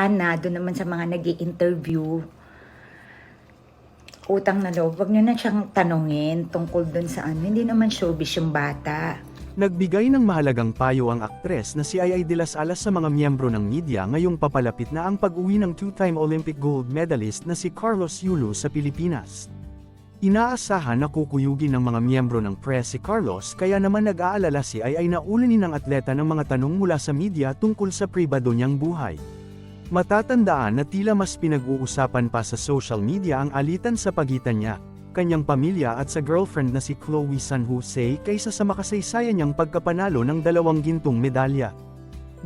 sana doon naman sa mga nag interview utang na loob, wag nyo na siyang tanungin tungkol doon sa ano. Hindi naman showbiz yung bata. Nagbigay ng mahalagang payo ang aktres na si Ay de las Alas sa mga miyembro ng media ngayong papalapit na ang pag-uwi ng two-time Olympic gold medalist na si Carlos Yulo sa Pilipinas. Inaasahan na kukuyugin ng mga miyembro ng press si Carlos kaya naman nag-aalala si Ay ay na ulanin ng atleta ng mga tanong mula sa media tungkol sa pribado niyang buhay. Matatandaan na tila mas pinag-uusapan pa sa social media ang alitan sa pagitan niya, kanyang pamilya at sa girlfriend na si Chloe San Jose kaysa sa makasaysayan niyang pagkapanalo ng dalawang gintong medalya.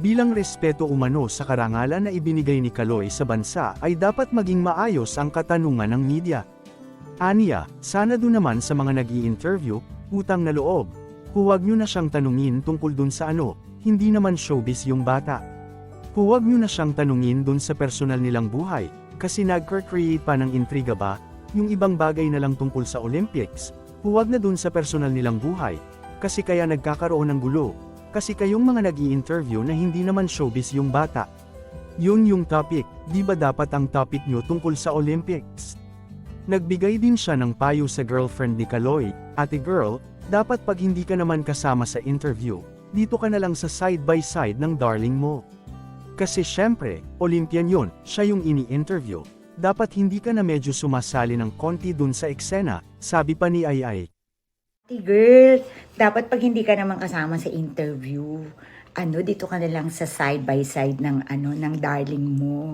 Bilang respeto umano sa karangalan na ibinigay ni Kaloy sa bansa ay dapat maging maayos ang katanungan ng media. Aniya, sana doon naman sa mga nag interview utang na loob. Huwag nyo na siyang tanungin tungkol dun sa ano, hindi naman showbiz yung bata. Huwag nyo na siyang tanungin dun sa personal nilang buhay, kasi nag-create pa ng intriga ba, yung ibang bagay na lang tungkol sa Olympics. Huwag na dun sa personal nilang buhay, kasi kaya nagkakaroon ng gulo, kasi kayong mga nag interview na hindi naman showbiz yung bata. Yun yung topic, di ba dapat ang topic nyo tungkol sa Olympics? Nagbigay din siya ng payo sa girlfriend ni Kaloy, ate girl, dapat pag hindi ka naman kasama sa interview, dito ka na lang sa side by side ng darling mo. Kasi syempre, Olympian yon, siya yung ini-interview. Dapat hindi ka na medyo sumasali ng konti dun sa eksena, sabi pa ni Ayay. Ate girl, dapat pag hindi ka naman kasama sa interview, ano, dito ka na lang sa side by side ng ano, ng darling mo.